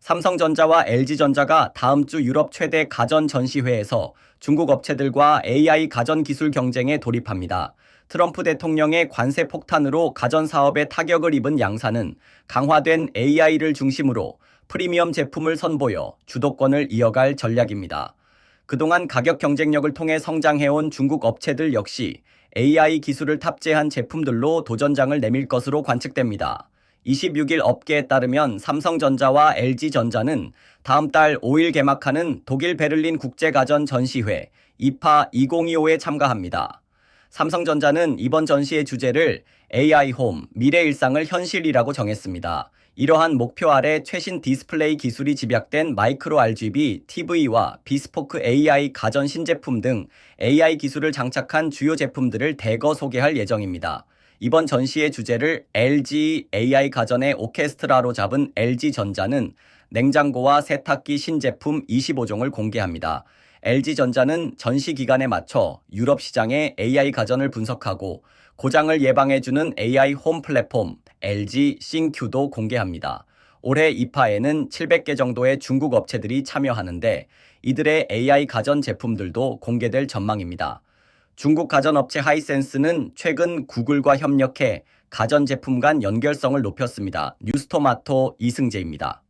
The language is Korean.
삼성전자와 LG전자가 다음 주 유럽 최대 가전 전시회에서 중국 업체들과 AI 가전 기술 경쟁에 돌입합니다. 트럼프 대통령의 관세 폭탄으로 가전 사업에 타격을 입은 양사는 강화된 AI를 중심으로 프리미엄 제품을 선보여 주도권을 이어갈 전략입니다. 그동안 가격 경쟁력을 통해 성장해온 중국 업체들 역시 AI 기술을 탑재한 제품들로 도전장을 내밀 것으로 관측됩니다. 26일 업계에 따르면 삼성전자와 LG전자는 다음 달 5일 개막하는 독일 베를린 국제가전 전시회 이파 2025에 참가합니다. 삼성전자는 이번 전시의 주제를 AI 홈, 미래 일상을 현실이라고 정했습니다. 이러한 목표 아래 최신 디스플레이 기술이 집약된 마이크로 RGB TV와 비스포크 AI 가전 신제품 등 AI 기술을 장착한 주요 제품들을 대거 소개할 예정입니다. 이번 전시의 주제를 LG AI 가전의 오케스트라로 잡은 LG전자는 냉장고와 세탁기 신제품 25종을 공개합니다. LG전자는 전시 기간에 맞춰 유럽 시장의 AI 가전을 분석하고 고장을 예방해주는 AI 홈 플랫폼 LG 싱큐도 공개합니다. 올해 이파에는 700개 정도의 중국 업체들이 참여하는데 이들의 AI 가전 제품들도 공개될 전망입니다. 중국 가전업체 하이센스는 최근 구글과 협력해 가전제품 간 연결성을 높였습니다. 뉴스토마토 이승재입니다.